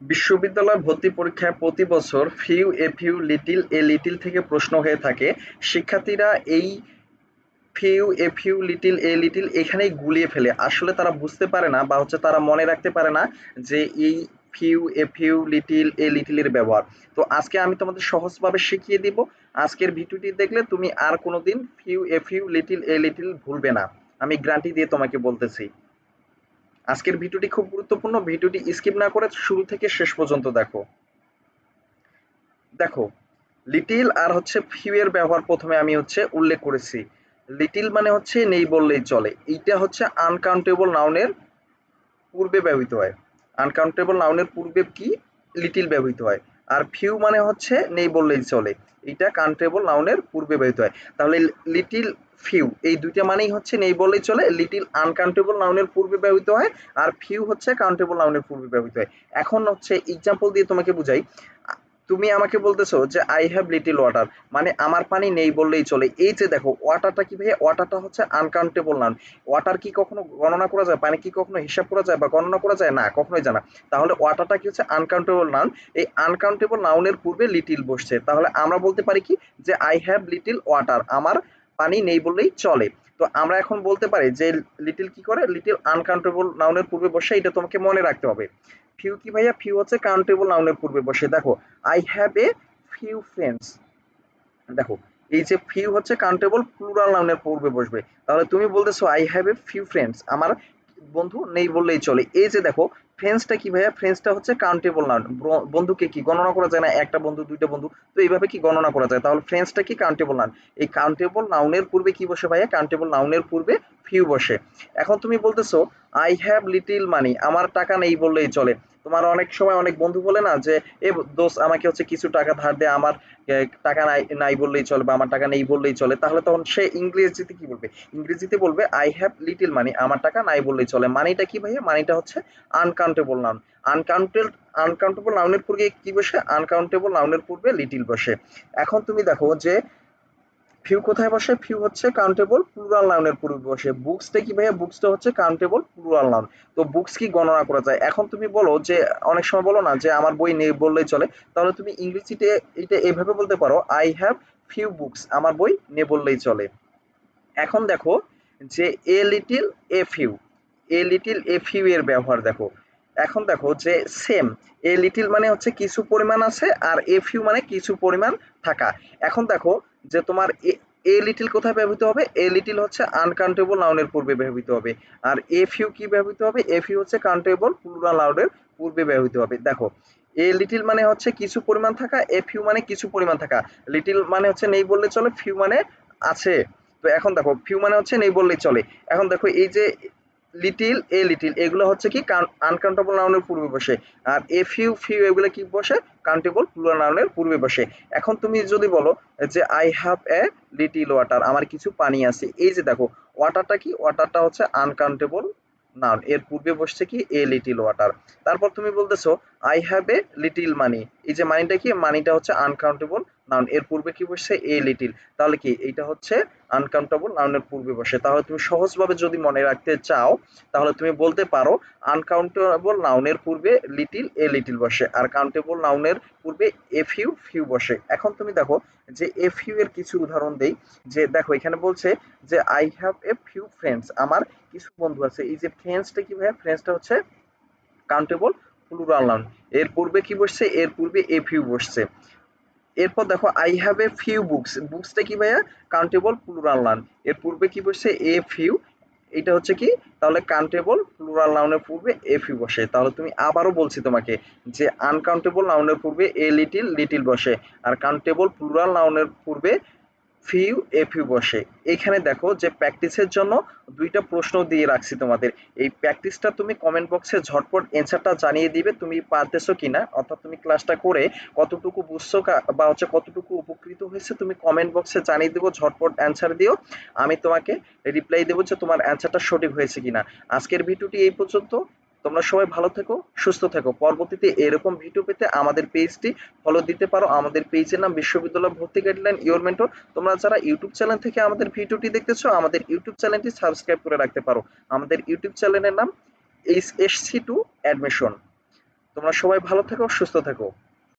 বিশ্ববিদ্যালয় ভর্তি পরীক্ষায় প্রতি বছর few, a few, little, a little থেকে প্রশ্ন হয়ে থাকে। শিক্ষার্থীরা এই few, a few, little, a little এখানেই গুলিয়ে ফেলে। আসলে তারা বুঝতে পারে না বা হচ্ছে তারা মনে রাখতে পারে না যে এই few, a few, little, a লিটিলের ব্যবহার। তো আজকে আমি তোমাদের সহজভাবে শিখিয়ে দিব। আজকের ভিডিওটি দেখলে তুমি আর কোনোদিন few, a few, little, a little ভুলবে না। আমি গ্যারান্টি দিয়ে তোমাকে বলতেছি। আজকের ভিডিওটি খুব গুরুত্বপূর্ণ। ভিডিওটি স্কিপ না করে শুরু থেকে শেষ পর্যন্ত দেখো। দেখো লিটিল আর হচ্ছে ফিউ এর ব্যবহার প্রথমে আমি হচ্ছে উল্লেখ করেছি। লিটিল মানে হচ্ছে নেই বললেই চলে। এইটা হচ্ছে আনকাউন্টেবল নাউনের পূর্বে ব্যবহৃত হয়। আনকাউন্টেবল নাউনের পূর্বে কি? লিটিল ব্যবহৃত হয়। আর ফিউ মানে হচ্ছে নেই বললেই চলে। এটা কাউন্টেবল নাউনের পূর্বে ব্যবহৃত হয়। তাহলে লিটিল ফিউ এই দুইটা মানেই হচ্ছে নেই বললেই চলে লিটিল আনকাউন্টেবল নাউনের পূর্বে ব্যবহৃত হয়, আর ফিউ হচ্ছে কাউন্টেবল নাউনের পূর্বে ব্যবহৃত হয়। এখন হচ্ছে এক্সাম্পল দিয়ে তোমাকে বুঝাই। তুমি আমাকে বলতেছো যে আই হ্যাভ লিটিল ওয়াটার মানে আমার পানি নেই বললেই চলে। এই যে দেখো ওয়াটারটা কি ভাইয়া? ওয়াটারটা হচ্ছে আনকাউন্টেবল নাউন ওয়াটার কি কখনো গণনা করা যায়? পানি কি কখনো হিসাব করা যায় বা গণনা করা যায়? না, কখনোই জানা তাহলে ওয়াটারটা কি হচ্ছে আনকাউন্টেবল নাউন এই আনকাউন্টেবল নাউনের পূর্বে লিটিল বসছে। তাহলে আমরা বলতে পারি কি? যে আই হ্যাভ লিটিল ওয়াটার আমার পানি নেই বললেই চলে। তো আমরা এখন বলতে পারি যে লিটিল কি করে? লিটিল আনকাউন্টেবল নাউনের পূর্বে বসে এটা তোমাকে মনে রাখতে হবে। ফিউ কি ভাইয়া? ফিউ হচ্ছে কাউন্টেবল নাউনের পূর্বে বসে। দেখো I have a few friends দেখো, এই যে ফিউ হচ্ছে কাউন্টেবল প্লুরাল নাউনের পূর্বে বসবে। তাহলে তুমি বলতেছো I have a few friends আমার বন্ধু নেই বললেই চলে। এই যে দেখো ফ্রেন্ডসটা কি ভাইয়া? ফ্রেন্সটা হচ্ছে কাউন্টেবল নাউন বন্ধুকে কি গণনা করা যায় না? একটা বন্ধু, দুইটা বন্ধু, তো এইভাবে কি গণনা করা যায়? তাহলে ফ্রেন্সটা কি কাউন্টেবল নাউন এই কাউন্টেবল নাউনের পূর্বে কি বসে ভাইয়া? কাউন্টেবল নাউনের পূর্বে ফিউ বসে। এখন তুমি বলতেছো আই হ্যাভ লিটিল মানি আমার টাকা নেই বললেই চলে। তোমার অনেক সময় অনেক বন্ধু বলে না যে, এ দোষ আমাকে হচ্ছে কিছু টাকা ধার দে, আমার টাকা নাই নাই বললেই চলে বা আমার টাকা নেই বললেই চলে। তাহলে তখন সে ইংরেজিতে কি বলবে? ইংরেজিতে বলবে আই হ্যাভ লিটিল মানি আমার টাকা নাই বললেই চলে। মানিটা কি ভাইয়া? মানিটা হচ্ছে আনকাউন্টেবল নাউন আনকাউন্টেড আনকাউন্টেবল নাউনের পূর্বে কি বসে? আনকাউন্টেবল নাউনের পূর্বে লিটিল বসে। এখন তুমি দেখো যে ফিউ কোথায় বসে? ফিউ হচ্ছে কাউন্টেবল প্লুরাল নাউনের পূর্বে বসে। বুকসটা কি ভাইয়া? বুকসটা হচ্ছে কাউন্টেবল প্লুরাল নাউন তো বুকস কি গণনা করা যায়? এখন তুমি বলো যে, অনেক সময় বলো না যে, আমার বই নেই বললেই চলে। তাহলে তুমি ইংরেজিতে এটা এভাবে বলতে পারো আই হ্যাভ ফিউ বুকস আমার বই নে বললেই চলে। এখন দেখো যে a little a few a little a few এর ব্যবহার দেখো। এখন দেখো যে সেম এ লিটিল মানে হচ্ছে কিছু পরিমাণ আছে, আর এ ফিউ মানে কিছু পরিমাণ থাকা। এখন দেখো যে তোমার এ লিটিল কোথায় ব্যবহৃত হবে? এ লিটিল হচ্ছে আনকাউন্টেবল নাউনের পূর্বে ব্যবহৃত হবে। আর এ ফিউ কি ব্যবহৃত হবে? এ ফিউ হচ্ছে কাউন্টেবল প্লুরাল নাউনের পূর্বে ব্যবহৃত হবে। দেখো, এ লিটিল মানে হচ্ছে কিছু পরিমাণ থাকা এ ফিউ মানে কিছু পরিমাণ থাকা। লিটিল মানে হচ্ছে নেই বললে চলে ফিউ মানে আছে। তো এখন দেখো ফিউ মানে হচ্ছে নেই বললেই চলে। এখন দেখো, এই যে লিটিল, এ লিটিল, এগুলো হচ্ছে কি আনকাউন্টেবল নাউনের পূর্বে বসে। আর এ ফিউ ফিউ এগুলো কি বসে? কাউন্টেবল প্লুরাল নাউনের পূর্বে বসে। এখন তুমি যদি বলো যে I have a little water আমার কিছু পানি আছে। এই যে দেখো ওয়াটারটা কি? ওয়াটারটা হচ্ছে আনকাউন্টেবল নাউন এর পূর্বে বসছে কি? এ লিটিল ওয়াটার তারপর তুমি বলতেছো I have a little money এই যে মানিটা কি? মানিটা হচ্ছে আনকাউন্টেবল নাউন এর পূর্বে কি বসছে? এ লিটিল তাহলে কি? এইটা হচ্ছে আনকাউন্টেবল নাউনের পূর্বে বসে। তাহলে তুমি সহজভাবে যদি মনে রাখতে চাও, তাহলে তুমি বলতে পারো আনকাউন্টেবল নাউনের পূর্বে লিটিল এ লিটিল বসে। আর কাউন্টেবল নাউনের পূর্বে এ ফিউ ফিউ বসে। এখন তুমি দেখো যে এ ফিউ এর কিছু উদাহরণ দেই। যে দেখো, এখানে বলছে যে I have a few friends আমার কিছু বন্ধু আছে। এই যে ফ্রেন্ডসটা কি ভাই ফ্রেন্ডসটা হচ্ছে কাউন্টেবল প্লুরাল নাউন এর পূর্বে কি বসছে? এর পূর্বে এ ফিউ বসছে। এরপর দেখো I have a few books বুকসটা কি ভাইয়া? কাউন্টেবল প্লুরাল নাউন এর পূর্বে কি বসছে? এ ফিউ এটা হচ্ছে কি? তাহলে কাউন্টেবল প্লুরাল নাউনের পূর্বে এ ফিউ বসে। তাহলে তুমি আবারও বলছি তোমাকে যে আনকাউন্টেবল নাউনের পূর্বে এ লিটিল লিটিল বসে। আর কাউন্টেবল প্লুরাল নাউনের পূর্বে ফিউ ফিউ বসে। এখানে দেখো যে প্র্যাকটিসের জন্য দুইটা প্রশ্ন দিয়ে রাখছি তোমাদের। এই প্র্যাকটিসটা তুমি কমেন্ট বক্সে ঝটপট অ্যান্সারটা জানিয়ে দিবে, তুমি পারতেছো কিনা, অর্থাৎ তুমি ক্লাসটা করে কতটুকু বুঝছ বা হচ্ছে কতটুকু উপকৃত হয়েছে তুমি কমেন্ট বক্সে জানিয়ে দেবো, ঝটপট অ্যান্সার দিও। আমি তোমাকে রিপ্লাই দেবো যে তোমার অ্যান্সারটা সঠিক হয়েছে কিনা। আজকের ভিডিওটি এই পর্যন্ত। তোমরা সবাই ভালো থেকো, সুস্থ থেকো। পরবর্তীতে এরকম ভিডিও পেতে আমাদের পেজটি ফলো দিতে পারো। আমাদের পেজের নাম বিশ্ববিদ্যালয় ভর্তি গাইডলাইন ইউর মেন্টর তোমরা যারা ইউটিউব চ্যানেল থেকে আমাদের ভিডিওটি দেখতেছো, আমাদের ইউটিউব চ্যানেলটি সাবস্ক্রাইব করে রাখতে পারো। আমাদের ইউটিউব চ্যানেলের নাম H S C to admission তোমরা সবাই ভালো থেকো, সুস্থ থেকো।